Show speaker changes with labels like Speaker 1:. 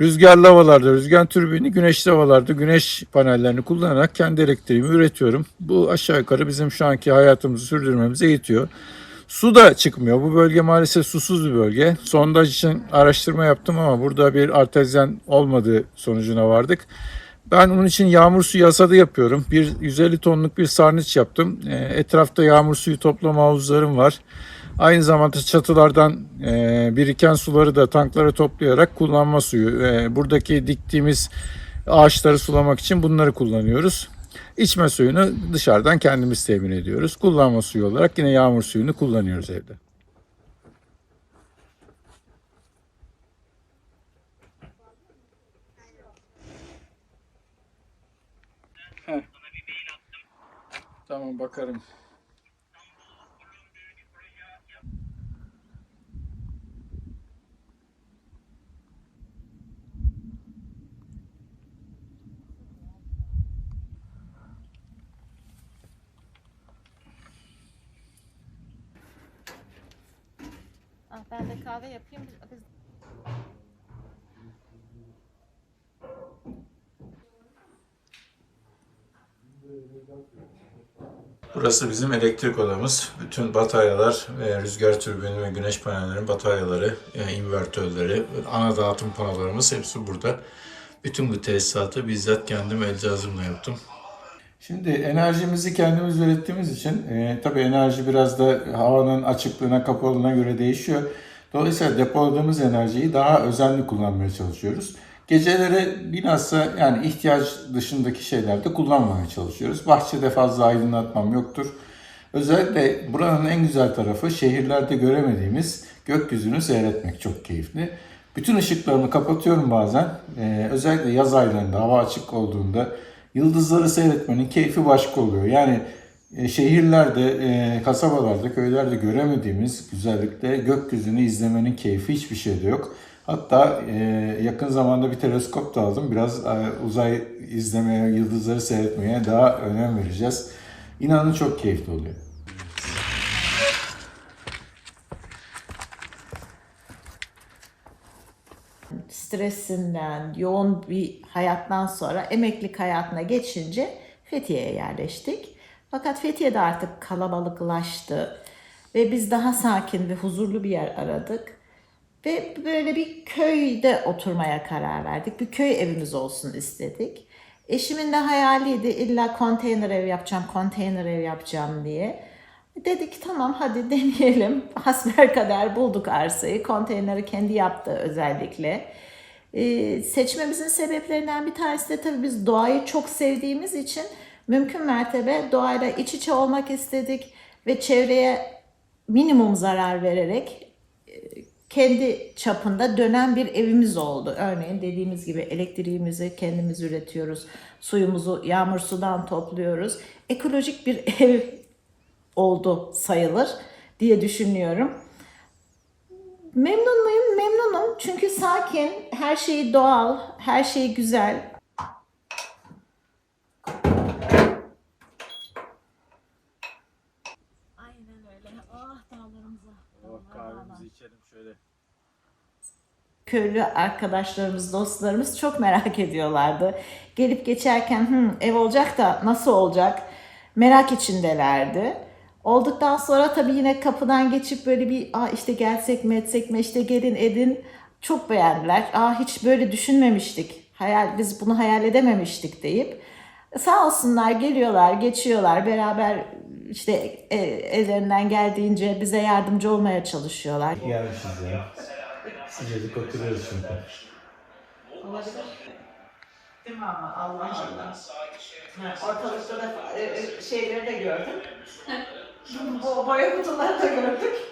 Speaker 1: Rüzgarlı havalarda rüzgar türbini, güneşli havalarda güneş panellerini kullanarak kendi elektriğimi üretiyorum. Bu aşağı yukarı bizim şu anki hayatımızı sürdürmemize yetiyor. Su da çıkmıyor. Bu bölge maalesef susuz bir bölge. Sondaj için araştırma yaptım ama burada bir artezyen olmadığı sonucuna vardık. Ben onun için yağmur suyu hasadı yapıyorum. Bir 150 tonluk bir sarnıç yaptım. E, Etrafta yağmur suyu toplama havuzlarım var. Aynı zamanda çatılardan e, biriken suları da tanklara toplayarak kullanma suyu. e, buradaki diktiğimiz ağaçları sulamak için bunları kullanıyoruz. İçme suyunu dışarıdan kendimiz temin ediyoruz. Kullanma suyu olarak yine yağmur suyunu kullanıyoruz evde. Tamam bakarım.
Speaker 2: Ben de kahve yapayım. Biz...
Speaker 1: Burası bizim elektrik odamız. Bütün bataryalar, e, rüzgar türbini ve güneş panellerinin bataryaları, e, invertörleri, ana dağıtım panolarımız hepsi burada. Bütün bu tesisatı bizzat kendim el cihazımla yaptım. Şimdi enerjimizi kendimiz ürettiğimiz için e, tabii enerji biraz da havanın açıklığına, kapalılığına göre değişiyor. Dolayısıyla depoladığımız enerjiyi daha özenli kullanmaya çalışıyoruz. Geceleri bilhassa yani ihtiyaç dışındaki şeylerde kullanmamaya çalışıyoruz. Bahçede fazla aydınlatmam yoktur. Özellikle buranın en güzel tarafı şehirlerde göremediğimiz gökyüzünü seyretmek çok keyifli. Bütün ışıklarımı kapatıyorum bazen. Ee, özellikle yaz aylarında hava açık olduğunda yıldızları seyretmenin keyfi başka oluyor. Yani e, şehirlerde, e, kasabalarda, köylerde göremediğimiz güzellikte gökyüzünü izlemenin keyfi hiçbir şeyde yok. Hatta e, yakın zamanda bir teleskop da aldım. Biraz uzay izlemeye, yıldızları seyretmeye daha önem vereceğiz. İnanın çok keyifli oluyor.
Speaker 3: Stresinden, yoğun bir hayattan sonra emeklilik hayatına geçince Fethiye'ye yerleştik. Fakat Fethiye'de artık kalabalıklaştı ve biz daha sakin ve huzurlu bir yer aradık. Ve böyle bir köyde oturmaya karar verdik. Bir köy evimiz olsun istedik. Eşimin de hayaliydi illa konteyner ev yapacağım, konteyner ev yapacağım diye. Dedik tamam hadi deneyelim. Hasbelkader bulduk arsayı. Konteyneri kendi yaptı özellikle. Ee, seçmemizin sebeplerinden bir tanesi de tabii biz doğayı çok sevdiğimiz için mümkün mertebe doğayla iç içe olmak istedik ve çevreye minimum zarar vererek e, kendi çapında dönen bir evimiz oldu. Örneğin dediğimiz gibi elektriğimizi kendimiz üretiyoruz. Suyumuzu yağmur sudan topluyoruz. Ekolojik bir ev oldu sayılır diye düşünüyorum. Memnun muyum? Memnunum. Çünkü sakin, her şeyi doğal, her şey güzel. Aynen öyle. Ah dağlarımıza.
Speaker 1: kahvemizi içelim şöyle.
Speaker 3: köylü arkadaşlarımız, dostlarımız çok merak ediyorlardı. Gelip geçerken "Hı, ev olacak da nasıl olacak merak içindelerdi. Olduktan sonra tabii yine kapıdan geçip böyle bir Aa işte gelsek mi etsek mi işte gelin edin çok beğendiler. Aa hiç böyle düşünmemiştik. Hayal biz bunu hayal edememiştik deyip sağ olsunlar geliyorlar, geçiyorlar beraber işte e, ellerinden geldiğince bize yardımcı olmaya çalışıyorlar.
Speaker 1: Gelmişiz ya. Sıcacık oturuyoruz çünkü.
Speaker 3: Olabilir. Değil mi ama Allah Allah. Ortalıkta da e, e, şeyleri de gördüm. Bu boya da gördük.